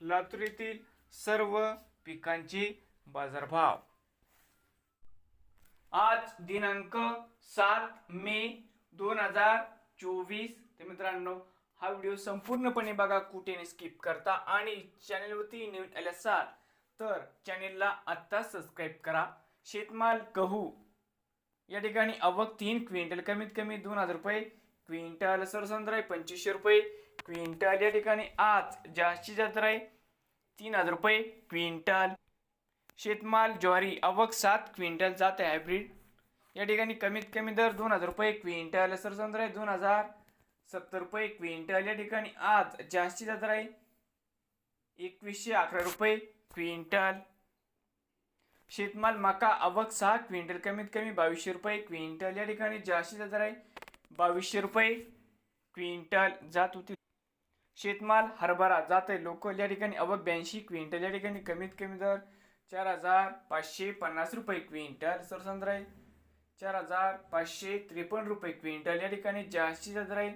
लातूर येथील सर्व पिकांचे बाजारभाव. आज दिनांक सात मे दोन हजार चोवीस. ते मित्रांनो हा व्हिडिओ संपूर्णपणे बघा कुठे स्किप करता. आणि चॅनेलवरती नवीन आले असाल तर चॅनेलला आत्ता सबस्क्राईब करा. शेतमाल गहू या ठिकाणी अवक तीन क्विंटल कमीत कमी दोन हजार रुपये. क्विंटल सरसंद्राय पंचवीसशे रुपये. क्विंटल या ठिकाणी आज जास्तीत जास्त आहे तीन हजार रुपये क्विंटल. शेतमाल ज्वारी आवक सात क्विंटल जात आहे हायब्रिड या ठिकाणी कमीत कमी दर दोन हजार रुपये क्विंटल. सरसंद्र आहे दोन हजार सत्तर रुपये क्विंटल. या ठिकाणी आज जास्तीत जास्त आहे एकवीसशे अकरा रुपये क्विंटल. शेतमाल मका आवक सहा क्विंटल. कमीत कमी बावीसशे रुपये क्विंटल. या ठिकाणी जास्तीत जास्त आहे बावीसशे रुपये क्विंटल जात होती. शेतमाल हरभरा जाते लोकल या ठिकाणी अवघ ब्याऐंशी क्विंटल. या ठिकाणी कमीत कमी दर चार हजार पाचशे पन्नास रुपये क्विंटल सरसंद राहील चार हजार पाचशे त्रेपन्न रुपये क्विंटल. या ठिकाणी जास्तीत जास्त राहील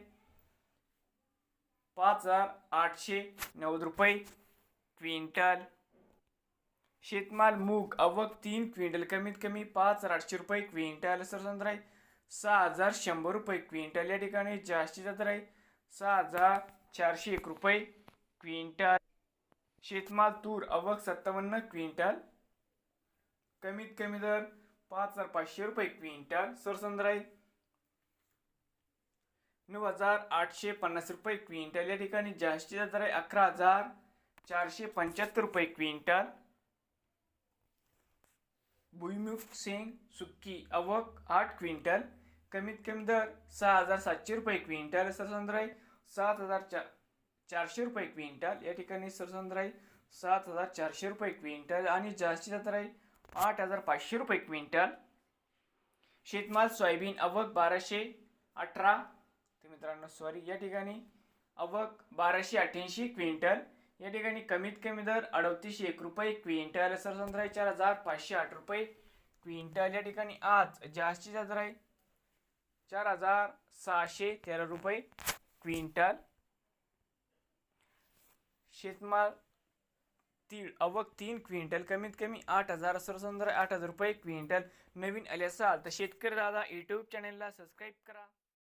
पाच हजार आठशे नव्वद रुपये क्विंटल. शेतमाल मूग अवक तीन क्विंटल कमीत कमी पाच हजार आठशे रुपये क्विंटल सरसंद राहील सहा हजार शंभर रुपये क्विंटल. या ठिकाणी जास्तीत जास्त राहील सहा हजार चारशे एक रुपये. क्विंटल. शेतमाल तूर अवक सत्तावन्न क्विंटल. कमीत कमी दर पाच हजार पाचशे रुपये क्विंटल. सरसंद्र नऊ हजार आठशे पन्नास रुपये क्विंटल. या ठिकाणी जास्तीचा दर आहे अकरा हजार चारशे पंच्याहत्तर रुपये क्विंटल. भुईमुख शेंग सुक्की अवक आठ क्विंटल. कमीत कमी दर सहा हजार सातशे रुपये क्विंटल. सरसंद्र सात हजार चा चारशे रुपये क्विंटल. या ठिकाणी सरसंद राहील सात हजार चारशे रुपये क्विंटल आणि जास्तीत जास्त आहे आठ हजार पाचशे रुपये क्विंटल. शेतमाल सोयाबीन अवक बाराशे अठरा. ते मित्रांनो सॉरी या ठिकाणी अवक बाराशे अठ्ठ्याऐंशी क्विंटल. या ठिकाणी कमीत कमी दर अडतीसशे एक रुपये क्विंटल. सरसंद राहील चार हजार पाचशे आठ रुपये क्विंटल. या ठिकाणी आज जास्तीत जास्त आहे चार हजार सहाशे तेरा रुपये क्विंटल. शेतमाल तीळ अवक तीन क्विंटल कमीत कमी आठ हजार सरसंद्र आठ हजार रुपये क्विंटल. नवीन आले असाल तर शेतकरी दादा यूट्यूब चॅनेलला सबस्क्राईब करा.